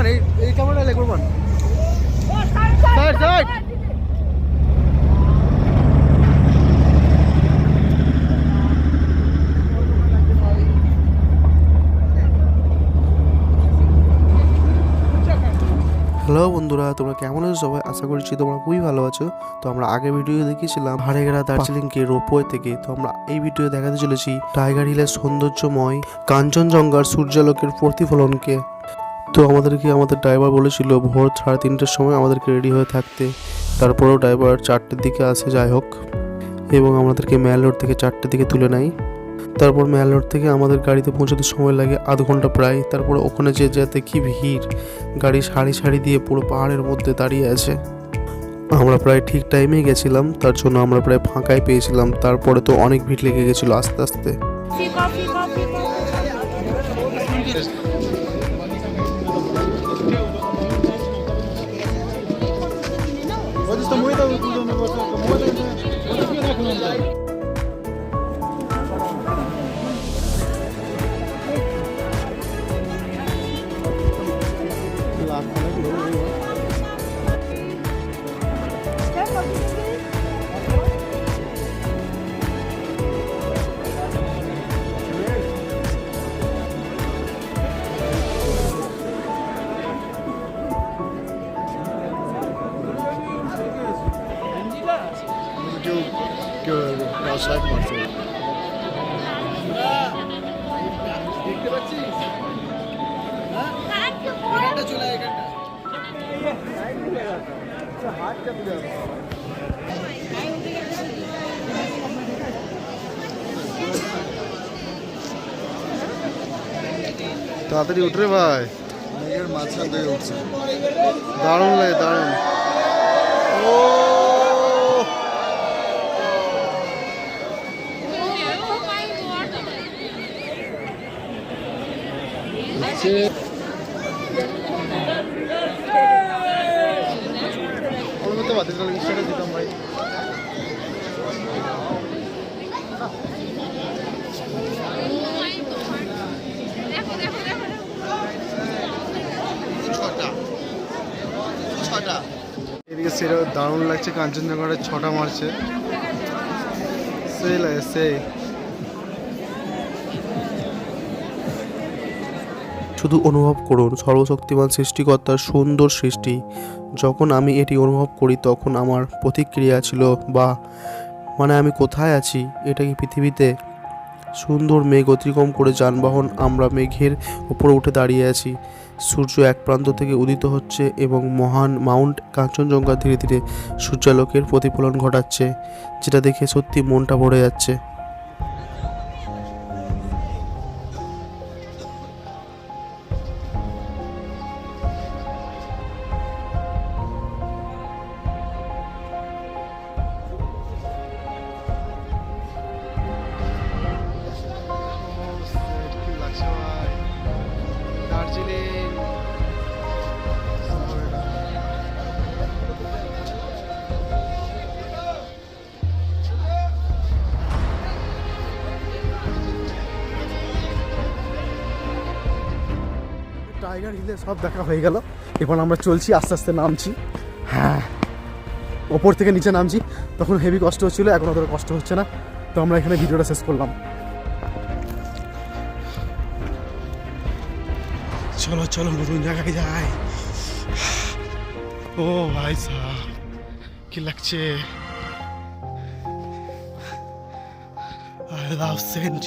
কোরবান এই এই কোরবান হ্যালো বন্ধুরা, তোমরা কেমন আছো সবাই? আশা করছি তোমরা খুবই ভালো আছো। তো আমরা আগের ভিডিও দেখিয়েছিলাম হারেগড়া দার্জিলিংকে রোপওয়ে থেকে। তো আমরা এই ভিডিও দেখাতে চলেছি টাইগার হিলের সৌন্দর্যময় কাঞ্চনজঙ্ঘার সূর্যালোকের প্রতিফলনকে। তো আমাদেরকে আমাদের ড্রাইভার বলেছিল ভোর সাড়ে তিনটের সময় আমাদেরকে রেডি হয়ে থাকতে। তারপরেও ড্রাইভার চারটের দিকে আসে যাই হোক। এবং আমাদেরকে ম্যাল রোড থেকে চারটের দিকে তুলে নেয়। তারপর ম্যাল রোড থেকে আমাদের গাড়িতে পৌঁছাতে সময় লাগে আধ ঘণ্টা প্রায়। তারপর ওখানে যে যেতে কি ভিড়, গাড়ি সারি সারি দিয়ে পুরো পাহাড়ের মধ্যে দাঁড়িয়ে আছে। আমরা প্রায় ঠিক টাইমেই গেছিলাম, তার জন্য আমরা প্রায় ফাঁকাই পেয়েছিলাম। তারপরে তো অনেক ভিড় লেগে গেছিল আস্তে আস্তে। Просто ми там туди не платили, кому не платили, кому не платили. দশ লাখ তাড়াতাড়ি উঠরে ভাই। মেঘের মাঝখান থেকে উঠছে। দারুণ লাগে দারুণ। ও! ভাই। এদিকে সেটা দারুণ লাগছে কাঞ্চনজঙ্ঘাটা ছটা মারছে। সেই লাগে সেই। শুধু অনুভব করুন সর্বশক্তিমান সৃষ্টিকর্তার সুন্দর সৃষ্টি। যখন আমি এটি অনুভব করি, তখন আমার প্রতিক্রিয়া ছিল বা মানে আমি কোথায় আছি? এটা কি পৃথিবীতে? সুন্দর মেঘ অতিক্রম করে যানবাহন, আমরা মেঘের উপরে উঠে দাঁড়িয়ে আছি। সূর্য এক প্রান্ত থেকে উদিত হচ্ছে এবং মহান মাউন্ট কাঞ্চনজঙ্ঘা ধীরে ধীরে সূর্যালোকের প্রতিফলন ঘটাচ্ছে, যেটা দেখে সত্যি মনটা ভরে যাচ্ছে। টাইগার হিলে সব দেখা হয়ে গেল। এবার আমরা চলছি, আস্তে আস্তে নামছি। হ্যাঁ ওপর থেকে নিচে নামছি। তখন হেভি কষ্ট হচ্ছিল, এখন অতটা কষ্ট হচ্ছে না। তো আমরা এখানে ভিডিওটা শেষ করলাম। চলো চলো, নতুন জায়গায় যাই। ও ভাই কি লাগছে? I love Saint